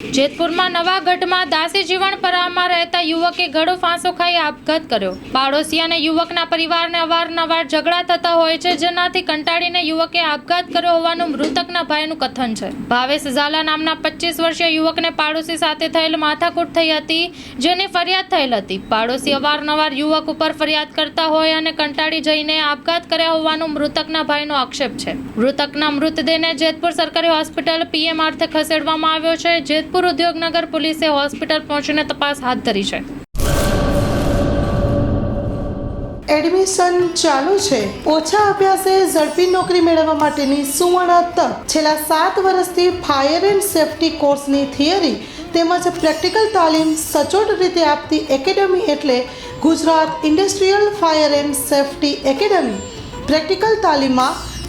જેતપુરમાં નવાગઢમાં દાસી જીવણપરામાં રહેતા યુવકે ગળો ફાંસો ખાઈ આપઘાત કર્યો. પાડોશી અને યુવકના પરિવારને અવારનવાર ઝઘડા થતા હોય છે, જેનાથી કંટાળીને યુવકે આપઘાત કર્યો હોવાનું મૃતકના ભાઈનું કથન છે. ભાવેશ ઝાલા નામના પચીસ વર્ષીય યુવકને પાડોશી સાથે થયેલ માથાકૂટ થઈ હતી, જેની ફરિયાદ થયેલ હતી. પાડોશી અવારનવાર યુવક ઉપર ફરિયાદ કરતા હોય અને કંટાળી જઈને આપઘાત કર્યા હોવાનું મૃતકના ભાઈનો આક્ષેપ છે. મૃતકના મૃતદેહને જેતપુર સરકારી હોસ્પિટલ પીએમ અર્થે ખસેડવામાં આવ્યો છે જેતપુર ઉદ્યોગનગર પોલીસે હોસ્પિટલ પહોંચીને તપાસ હાથ ધરી છે. એડમિશન ચાલુ છે. ઓછા અભ્યાસે ઝડપી નોકરી મેળવવા માટેની સુવર્ણ તક. છેલ્લા સાત વર્ષથી ફાયર એન્ડ સેફટી કોર્સની થિયરી તેમજ પ્રેક્ટિકલ તાલીમ સચોટ રીતે આપતી એકેડમી એટલે Gujarat industrial fire and safety academy. Practical તાલીમમાં